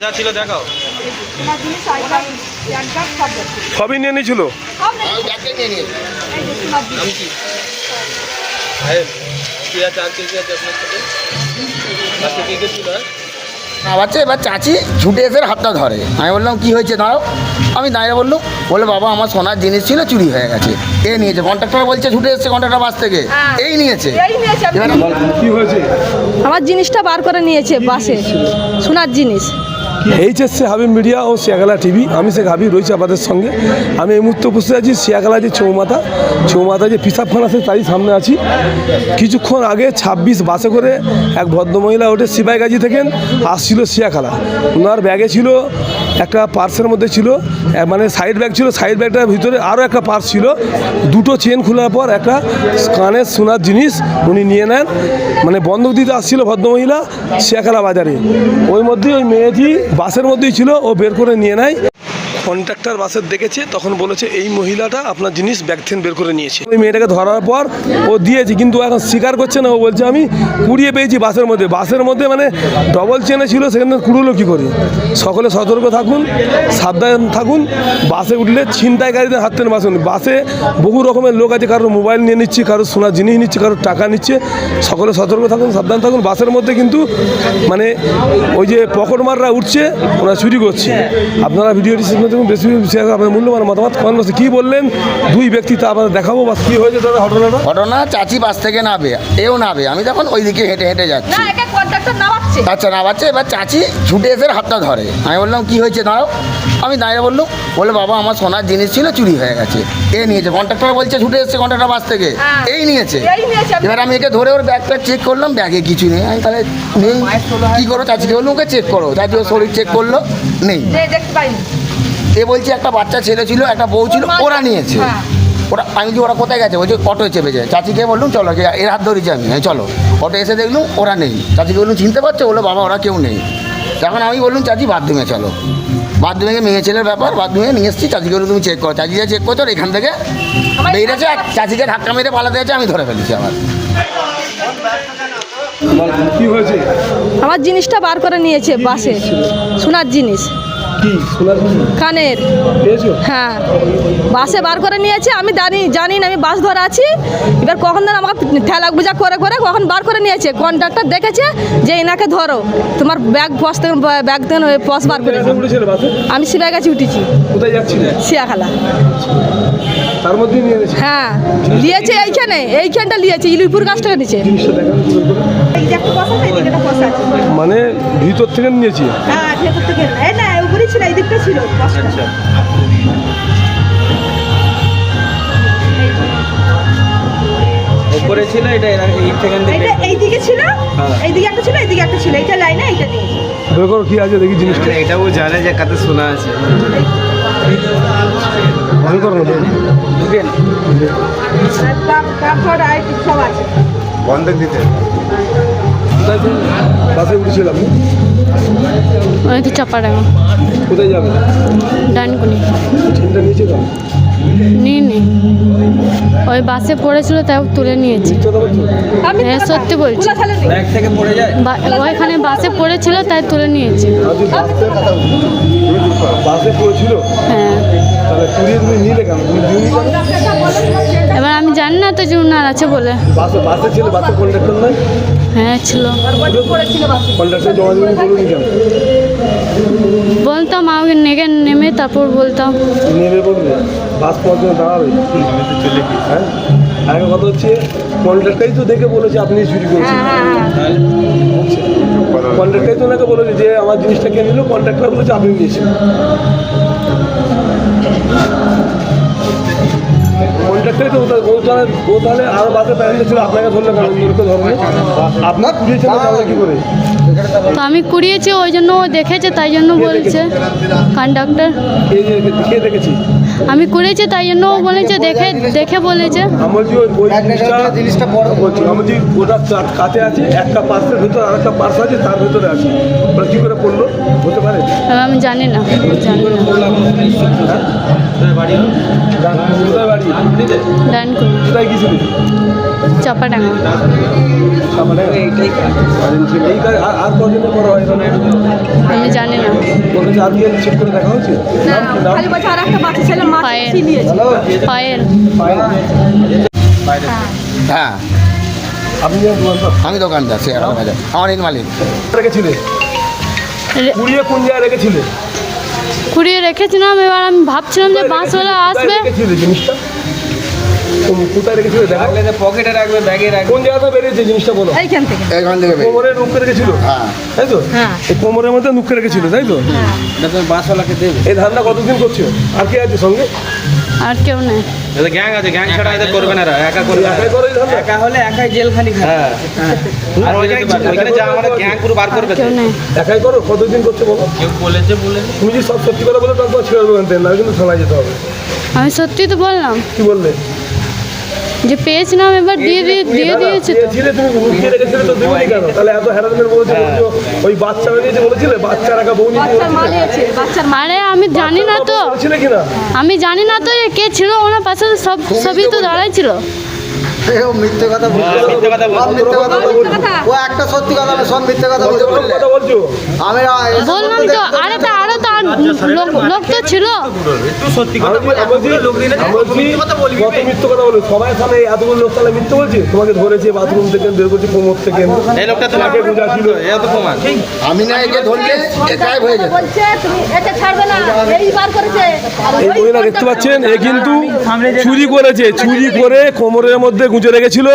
যা ছিল দেখাও। সবই নিয়ে নিয়েছিল? এবার চাচি ছুটে এসে হাতটা ধরে। আমি বললাম কি হয়েছে দাঁড়াও। আমি দাঁড়িয়ে বলল বলে বাবা আমার সোনার জিনিস ছিল চুরি হয়ে গেছে। এ নিয়েছে। কন্ট্রাক্টর বলছে ছুটে এসছে কন্ট্রাক্টর বাস থেকে। হ্যাঁ। এই নিয়েছে। এই নিয়েছে। আমি এবার কি হয়েছে? আমার জিনিসটা বার করে নিয়েছে বাসে। সোনার জিনিস। এইচএসসি হাবিব মিডিয়া ও শিয়াখালা টিভি। আমি শেখ হাবিব রয়েছি আপনাদের সঙ্গে। আমি এই মুহূর্তে উপস্থিত আছি শিয়াখালা যে চৌমাথা চৌমাথা যে পিসাবখানা আছে, তারই সামনে আছি। কিছুক্ষণ আগে ছাব্বিশ বাসে করে এক ভদ্রমহিলা ওঠে সিপাইগাজি থেকেন আসছিল শিয়াখালা ওনার ব্যাগে ছিল একটা পার্সের মধ্যে ছিল মানে সাইড ব্যাগ ছিল সাইড ব্যাগটার ভিতরে আরও একটা পার্স ছিল। দুটো চেন খোলার পর একটা কানের সোনার জিনিস উনি নিয়ে নেন। মানে বন্ধক দিতে আসছিল ভদ্রমহিলা শেখালা বাজারে। ওই মধ্যেই ওই মেয়েটি বাসের মধ্যেই ছিল, ও বের করে নিয়ে নেয়। কন্ট্রাক্টর বাসের দেখেছে, তখন বলেছে, এই মহিলাটা আপনার জিনিস ব্যাগ থেকে বের করে নিয়েছে। ওই মেয়েটাকে ধরার পর ও দিয়েছে, কিন্তু এখন স্বীকার করছে না। ও বলছে, আমি কুড়িয়ে পেয়েছি বাসের মধ্যে। বাসের মধ্যে মানে ডবল চেনে ছিল, সেখানে কুড়ুলো কী করে? সকলে সতর্ক থাকুন, সাবধান থাকুন। বাসে উঠলে ছিনতাইকারীদের হাত থেকে বাসুন বাসে বহু রকমের লোক আছে, কারোর মোবাইল নিয়ে নিচ্ছে, কারোর সোনার জিনিস নিচ্ছে, কারোর টাকা নিচ্ছে। সকলে সতর্ক থাকুন, সাবধান থাকুন। বাসের মধ্যে কিন্তু মানে ওই যে পকেটমাররা উঠছে, ওরা চুরি করছে। আপনারা ভিডিও ভিডিওটি দেখুন বেশি বেশি আপনার মূল্যবান মতামত কমেন্ট বক্সে কী বললেন দুই ব্যক্তি তা আপনাদের দেখাবো বা কী হয়েছে দাদা ঘটনাটা? ঘটনা চাচি বাস থেকে নাবে এও নাবে আমি তখন ওইদিকে হেঁটে হেঁটে যাচ্ছি। না একে কন্ট্রাক্টর নামাচ্ছে। আচ্ছা না বাচ্চা এবার চাচি ছুটে এসে হাতটা ধরে। আমি বললাম কি হয়েছে দাঁড়াও। আমি দাঁড়িয়ে বলল বলে বাবা আমার সোনার জিনিস ছিল চুরি হয়ে গেছে। এ নিয়েছে কন্ট্রাক্টর বলছে ছুটে এসছে কন্ট্রাক্টর বাস থেকে। হ্যাঁ। এই নিয়েছে। এই নিয়েছে এবার আমি একে ধরে ওর ব্যাগটা চেক করলাম ব্যাগে কিছু নেই। আমি তাহলে নেই। কী করো চাচিকে বললাম ওকে চেক করো। চাচি ওর শরীর চেক করল নেই। দেখতে পাইনি। এ বলছে একটা বাচ্চা ছেলে ছিল একটা বউ ছিল ওরা নিয়েছে। হ্যাঁ। ওরা আমি বলছি ওরা কোথায় গেছে? বলছে অটোয় চেপেছে চাচিকে বললুম চলো কে- এর হাত ধরেছি আমি হ্যাঁ চলো। অটো এসে দেখলুম ওরা নেই। চাচিকে বললুম চিনতে পারছ? বলল বাবা ওরা কেউ নেই। তখন আমি বললুম চাচি বাথরুমে চলো। বাথরুমে মেয়ে ছেলের ব্যাপার বাথরুমে নিয়ে এসেছি চাচিকে বলল তুমি চেক করো। চাচি যা চেক করছ এখান থেকে বেরিয়েছে আর চাচিকে ধাক্কা মেরে পালাতে গেছে আমি ধরে ফেলেছি আবার। কী হয়েছে? আমার জিনিসটা বার করে নিয়েছে বাসে সোনার জিনিস। কি? কানের। হ্যাঁ। বাসে বার করে নিয়েছে আমি জানি জানি না আমি বাস ধরে আছি। এবার কখন যেন আমাকে ঠেলা বুঝা করে করে কখন বার করে নিয়েছে কন্ট্রাক্টর দেখেছে যে এনাকে ধরো। তোমার ব্যাগ পস থেকে ব্যাগ থেকে পস বার করে আমি সিবাই কাছে উঠেছি। কোথায় শিয়াখালা তার মধ্যে হ্যাঁ। নিয়েছে এইখানে এইখানটা নিয়েছে ইলুইপুর গাছ থেকে নিচে মানে ভিতর থেকে নিয়েছি। হ্যাঁ ভেতর থেকে। না উপরে ছিল এই দিকটা ছিল। ওপরে ছিল এটা এই থেকে এইটা এই দিকে ছিল? এই দিকে একটা ছিল এই দিকে একটা ছিল। লাইনে দিয়েছে কি আছে দেখি জিনিসটা। এটাও জানে যে কাতে শোনা আছে। করো। আর সব আছে। কোথায় তুমি বাসে উঠেছিলাম। ওই তো চাপাডাঙ্গা কোথায় যাবে? ডানকুনি। চিন্তা নিয়েছে তো নিয়ে নি। ওই বাসে পড়েছিল তাই তুলে নিয়েছি। আমি হ্যাঁ, সত্যি বলছি। তুলা ফেলে ব্যাগ থেকে পড়ে যায়। বা- ওইখানে বাসে পড়েছিল তাই তুলে নিয়েছি। বাসে পড়েছিল? হ্যাঁ। তো যে উনার আছে বলে। বাসে বাসে ছিল বাসে কন্ডাক্টর নাই হ্যাঁ ছিল। কন্ডাক্টর জমা দিবনি বলুনি কেন বলতাম আমাকে নেগে নেমে তারপর বলতাম। নেমে বলবে বাস পর্যন্ত দাঁড়াবে। চলে হ্যাঁ? আরেকটা কথা হচ্ছে কন্ডাক্টারই তো দেখে বলেছে আপনি চুরি করেছেন। কন্ডাক্টারই তো ওনাকে বলেছে যে আমার জিনিসটা কে নিল? কন্ডাক্টার বলেছে আপনি নিয়েছেন কন্ট্রাক্টরই তো ওটা- ও তাহলে ও তাহলে আরও বাসে প্যারেন্ট ছিল আপনাকে ধরলো কেন অন্যকে ধরবে। আপনার কুড়িয়েছেন কি করে? তো আমি কুড়িয়েছি ওই জন্য ও দেখেছে তাই জন্য বলছে কন্ডাক্টর আমি কুড়িয়েছি তাই জন্য ও বলেছে দেখে দেখে বলেছে। জিনিসটা বলছি আমি ওটা আছে একটা পার্সের ভিতরে আর একটা পার্স আছে তার ভিতরে আছে। ওটা কী করে পড়ল? হতে পারে। আমি জানি না জানি না। কোথায় বাড়ি? কোথায় গেছিলি চাপাডাঙ্গা। সামনে এইটাই আর আর কদিনে বড় হয় মানে আমি জানি না। ওর কাছে আর কি চেক করে দেখা হচ্ছে? না খালি বলছে আর একটা বাচ্চা ছেলে মা পায়েল। পায়েল। হ্যাঁ। আপনি আমি দোকানদার সে আমার মালিক। রেখেছিলে? কুড়িয়ে কোন জায়গায় রেখেছিলে? কুড়িয়ে রেখেছিলাম এবার আমি ভাবছিলাম যে বাসওয়ালা আসবে। জিনিসটা? কোথায় রাখলে যে পকেটে রাখবে ব্যাগে রাখবে। কোন জায়গাটা বেরিয়েছে জিনিসটা বলো? এইখান থেকে। এইখান থেকে কোমরে রেখেছিল? হ্যাঁ। তাই তো? হ্যাঁ। এই কোমরের মধ্যে রেখেছিল তাই তো? এটা তুমি বাসওয়ালাকে দেবে। এই ধান্দা কতদিন করছ? আর কি আছে সঙ্গে? আর কেউ নেই। এটা গ্যাং আছে গ্যাং ছাড়া এদের করবে না একা করবে করো একা হলে একাই জেল খালি হ্যাঁ। আর ওইখানে ওইখানে যা আমাদের গ্যাং পুরো বার করবে কেউ নেই। একাই করো কতদিন করতে বলো? কেউ বলেছে বলে তুমি যদি সব সত্যি কথা বলে তারপর ছেড়ে দেবেন না কিন্তু থানায় যেতে হবে। আমি সত্যি তো বললাম। কি বললে? যে পেয়েছিলাম এবার দিয়ে দিয়ে দিয়ে দিয়েছে। তো ছিলে তুমি লুকিয়ে রেখেছিলে তো দিবনি কেন? তাহলে এত হ্যারাসমেন্ট বলেছে ওই বাচ্চা নিয়েছে বলেছিলে বাচ্চা রাখা বউ নিয়েছে বাচ্চার মা নিয়েছে বাচ্চার মা। আরে আমি জানি না তো। বলেছিলে কি না আমি জানি না তো কে ছিল ওনার পাশে তো সব সবই তো দাঁড়াই ছিল। ও মিথ্যে কথা বলছে। হ্যাঁ, মিথ্যে কথা কথা। ও একটা সত্যি কথা না সব মিথ্যে কথা বলছো আমি বললাম তো আরে তা আরও তো লোক লোক তো ছিল। সত্যি কথা বলে আমি বলছি, লোক দিলে কথা বলবি মিথ্যে কথা বলব সবাই সামনে এতগুলো লোক তাহলে মিথ্যে বলছে? তোমাকে ধরেছে বাথরুম থেকে বের করছে কোমর থেকে। এই লোকটা তোমাকে বুঝা ছিল? তো প্রমাণ আমি না একে ধরলে একাই হয়ে যেত বলছে তুমি এটা ছাড়বে না এই করেছে। এই মহিলা দেখতে পাচ্ছেন এ কিন্তু চুরি করেছে চুরি করে কোমরের মধ্যে গুঁজে রেখেছিল।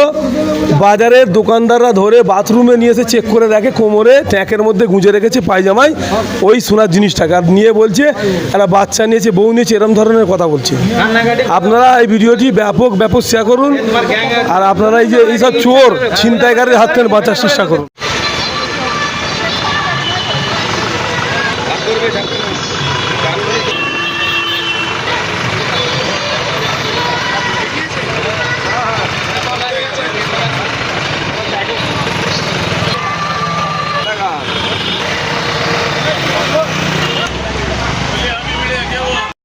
বাজারের দোকানদাররা ধরে বাথরুমে নিয়ে এসে চেক করে দেখে, কোমরে ট্যাঁকের মধ্যে গুঁজে রেখেছে পায়জামায় ওই সোনার জিনিসটাকে। আর নিয়ে বলছে, একটা বাচ্চা নিয়েছে, বউ নিয়েছে, এরম ধরনের কথা বলছে। আপনারা এই ভিডিওটি ব্যাপক ব্যাপক শেয়ার করুন। আর আপনারা এই যে এইসব চোর ছিনতাইকারের হাত থেকে বাঁচার চেষ্টা করুন?